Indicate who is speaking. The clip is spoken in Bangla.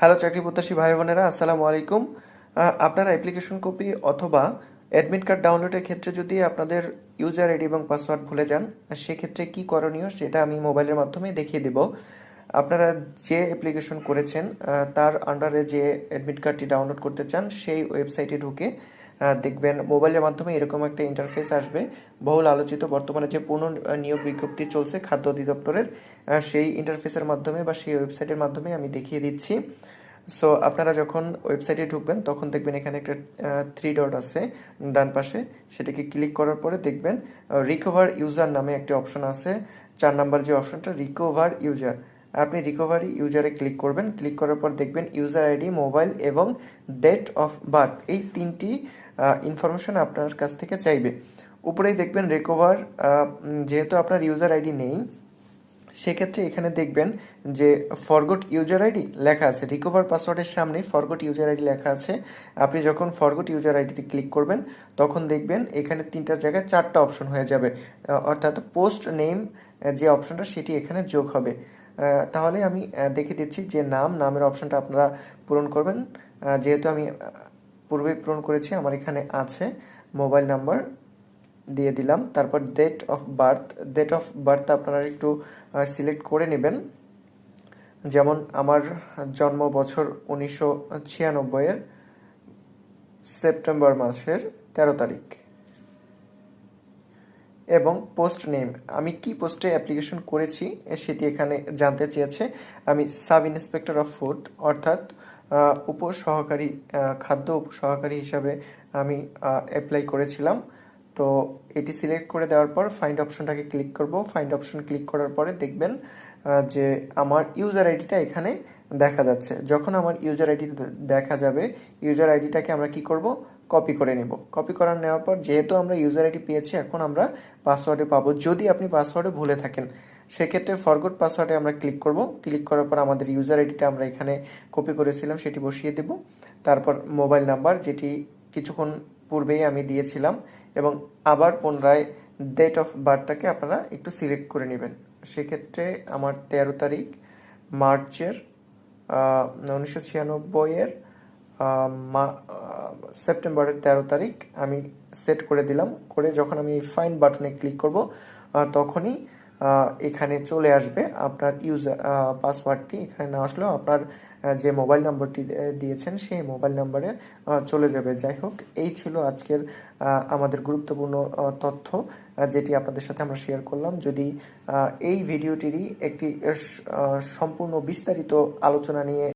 Speaker 1: হ্যালো চাকরি প্রত্যাশী ভাই বোনেরা, আসসালামু আলাইকুম। আপনার অ্যাপ্লিকেশন কপি অথবা অ্যাডমিট কার্ড ডাউনলোডের ক্ষেত্রে যদি আপনাদের ইউজার আইডি এবং পাসওয়ার্ড ভুলে যান, সেক্ষেত্রে কি করণীয় সেটা আমি মোবাইলের মাধ্যমে দেখিয়ে দেব। আপনারা যে অ্যাপ্লিকেশন করেছেন তার আন্ডারে যে অ্যাডমিট কার্ডটি ডাউনলোড করতে চান, সেই ওয়েবসাইটে ঢুকে দেখবেন মোবাইলের মাধ্যমে এরকম একটা ইন্টারফেস আসবে। বহুল আলোচিত বর্তমানে যে পুনঃ নিয়োগ বিজ্ঞপ্তি চলছে খাদ্য অধিদপ্তরের সেই ইন্টারফেসের মাধ্যমে বা সেই ওয়েবসাইটের মাধ্যমে আমি দেখিয়ে দিচ্ছি। সো আপনারা যখন ওয়েবসাইটে ঢুকবেন, তখন দেখবেন এখানে একটা থ্রি ডট আছে ডান পাশে। সেটাকে ক্লিক করার পরে দেখবেন রিকভার ইউজার নামে একটি অপশন আছে। চার নাম্বার যে অপশনটা রিকভার ইউজার আপনি রিকভারি ইউজারে ক্লিক করবেন। ক্লিক করার পর দেখবেন ইউজার আইডি মোবাইল এবং ডেট অফ বার্থ এই তিনটি ইনফরমেশন আপনার কাছ থেকে চাইবে। উপরেই দেখবেন রিকভার যেহেতু আপনার ইউজার আইডি নেই, সেক্ষেত্রে এখানে দেখবেন যে ফরগট ইউজার আইডি লেখা আছে। রিকভার পাসওয়ার্ডের সামনে ফরগট ইউজার আইডি লেখা আছে। আপনি যখন ফরগট ইউজার আইডিতে ক্লিক করবেন, তখন দেখবেন এখানে তিনটার জায়গায় চারটা অপশন হয়ে যাবে। অর্থাৎ পোস্ট নেম যে অপশনটা সেটি এখানে যোগ হবে। তাহলে আমি দেখে দিচ্ছি যে নাম, নামের অপশনটা আপনারা পূরণ করবেন। যেহেতু আমি পূর্বেই পূরণ করেছি, আমার এখানে আছে। মোবাইল নাম্বার দিয়ে দিলাম। তারপর date of birth date of birth আপনারা একটু সিলেক্ট করে নেবেন। যেমন আমার জন্ম বছর উনিশশো ছিয়ানব্বইয়ের সেপ্টেম্বর মাসের তেরো তারিখ। এবং পোস্ট নেম আমি কি পোস্টে অ্যাপ্লিকেশন করেছি সেটি এখানে জানতে চেয়েছে। আমি সাব ইন্সপেক্টর অফ ফুড অর্থাৎ উপসহকারী খাদ্য উপসহকারী হিসাবে আমি অ্যাপ্লাই করেছিলাম। তো এটি সিলেক্ট করে দেওয়ার পর ফাইন্ড অপশনটাকে ক্লিক করব। ফাইন্ড অপশন ক্লিক করার পরে দেখবেন যে আমার ইউজার আইডিটা এখানে দেখা যাচ্ছে। যখন আমার ইউজার আইডি দেখা যাবে ইউজার আইডিটাকে আমরা কি করব? কপি করে নেব। কপি করার নেওয়ার পর যেহেতু আমরা ইউজার আইডি পেয়েছি, এখন আমরা পাসওয়ার্ডে পাবো। যদি আপনি পাসওয়ার্ডে ভুলে থাকেন, সেক্ষেত্রে ফরগট পাসওয়ার্ডে আমরা ক্লিক করব। ক্লিক করার পর আমাদের ইউজার আইডিটা আমরা এখানে কপি করেছিলাম, সেটি বসিয়ে দেব। তারপর মোবাইল নাম্বার যেটি কিছুক্ষণ পূর্বেই আমি দিয়েছিলাম এবং আবার পুনরায় ডেট অফ বার্থটাকে আপনারা একটু সিলেক্ট করে নেবেন। সেক্ষেত্রে আমার তেরো তারিখ, মার্চের উনিশশো ছিয়ানব্বইয়ের সেপ্টেম্বরের তেরো তারিখ আমি সেট করে দিলাম। করে যখন আমি ফাইন বাটনে ক্লিক করব তখনই এখানে চলে আসবে। আপনার ইউজার পাসওয়ার্ডটি এখানে না আসলেও আপনার যে মোবাইল নম্বরটি দিয়েছেন সেই মোবাইল নম্বরে চলে যাবে। যাই হোক, এই ছিল আজকের আমাদের গুরুত্বপূর্ণ তথ্য যেটি আপনাদের সাথে আমরা শেয়ার করলাম। যদি এই ভিডিওটিরই একটি সম্পূর্ণ বিস্তারিত আলোচনা নিয়ে